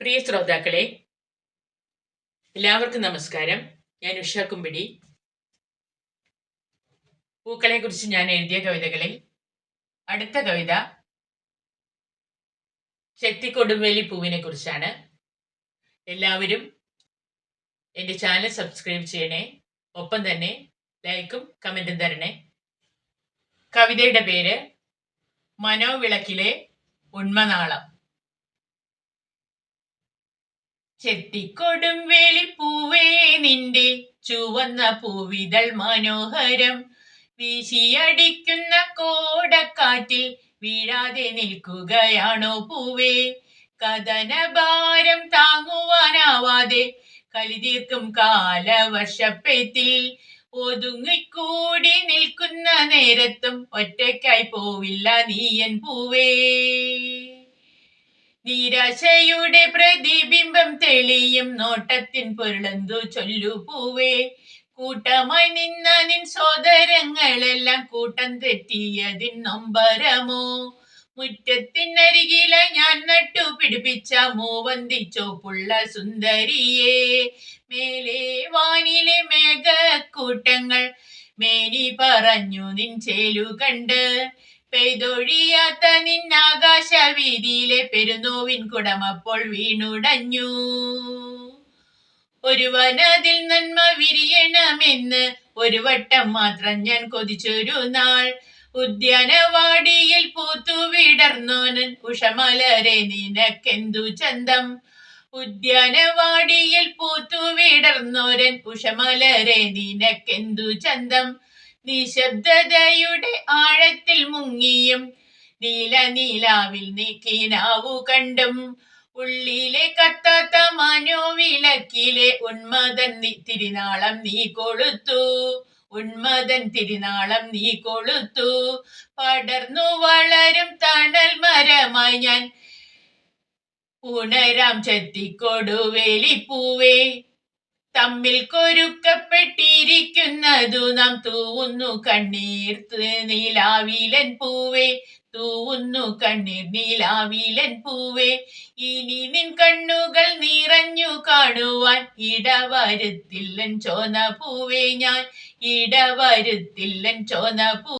പ്രിയ ശ്രോതാക്കളെ എല്ലാവർക്കും നമസ്കാരം. ഞാൻ ഉഷ കുമ്പിടി. പൂക്കളെ കുറിച്ച് ഞാൻ എഴുതിയ കവിതകളിൽ അടുത്ത കവിത ചെത്തിക്കൊടുംവേലി പൂവിനെ കുറിച്ചാണ് എല്ലാവരും എന്റെ ചാനൽ സബ്സ്ക്രൈബ് ചെയ്യണേ. ഒപ്പം തന്നെ ലൈക്കും കമന്റും തരണേ. കവിതയുടെ പേര് മനോവിളക്കിലെ ഉണ്മനാളം. ചെത്തിക്കൊടും വേലിപ്പൂവേ നിന്റെ ചുവന്ന പൂവിതൾ മനോഹരം. വീശിയടിക്കുന്ന കോടക്കാറ്റിൽ വീഴാതെ നിൽക്കുകയാണോ പൂവേ? കഥനഭാരം താങ്ങുവാനാവാതെ കലിതീർക്കും കാലവർഷപ്പേത്തിൽ. ഒതുങ്ങിക്കൂടി നിൽക്കുന്ന നേരത്തും ഒറ്റയ്ക്കായി പോവില്ല നീയൻ പൂവേ. നിരാശയുടെ പ്രതിബിംബം തെളിയും നോട്ടത്തിൻ പൊരുളന്തു ചൊല്ലു പൂവേ. കൂട്ടമായി നിന്ന നിൻ സോദരങ്ങളെല്ലാം കൂട്ടം തെറ്റിയതിൻ നൊമ്പരമോ? മുറ്റത്തിനരികില ഞാൻ നട്ടു പിടിപ്പിച്ച മൂവന്തിച്ചോ പുള്ള സുന്ദരിയെ. മേലെ വാനിലെ മേഘക്കൂട്ടങ്ങൾ മേനി പറഞ്ഞു നിൻ ചേലു കണ്ട് പെയ്തൊഴിയാത്ത നിന്നാകാശ വീതിയിലെ പെരുന്നോവിൻ കുടമപ്പോൾ വീണുടഞ്ഞു. ഒരു വനതിൽ നന്മ വിരിയണമെന്ന് ഒരു വട്ടം മാത്രം ഞാൻ കൊതിച്ചൊരു നാൾ. ഉദ്യാനവാടിയിൽ പൂത്തു വിടർന്നോനൻ ഉഷമലരെ നിനക്കെന്തു ചന്തം? ഉദ്യാനവാടിയിൽ പൂത്തു വിടർന്നോരൻ ഉഷമലരെ നിനക്കെന്തു ചന്തം? നിശബ്ദതയുടെ ആഴത്തിൽ മുങ്ങിയും നീല നീലാവിൽ നീക്കിനാവു കണ്ടും. ഉള്ളിലെ കത്താത്ത മനോവിലക്കിലെ ഉന്മതൻ നി- തിരുനാളം നീ കൊളുത്തു. ഉന്മദൻ തിരുനാളം നീ കൊളുത്തു. പടർന്നു വളരും തണൽ മരമായി ഞാൻ. ഉണരാം ചെത്തിക്കൊടുവേലിപ്പൂവേ തമ്മിൽ കൊരുക്കപ്പെട്ടിരിക്കുന്നതു നാം തൂവുന്നു കണ്ണീർ നീലാവിലൻ പൂവേ തൂവുന്നു കണ്ണീർ നീലാവിലൻ പൂവേ. ഇനി നിൻ കണ്ണുകൾ നിറഞ്ഞു കാണുവാൻ ഇടവരുത്തില്ലൻ ചോന പൂവേ ഞാൻ ഇടവരുത്തില്ലൻ ചോന പൂ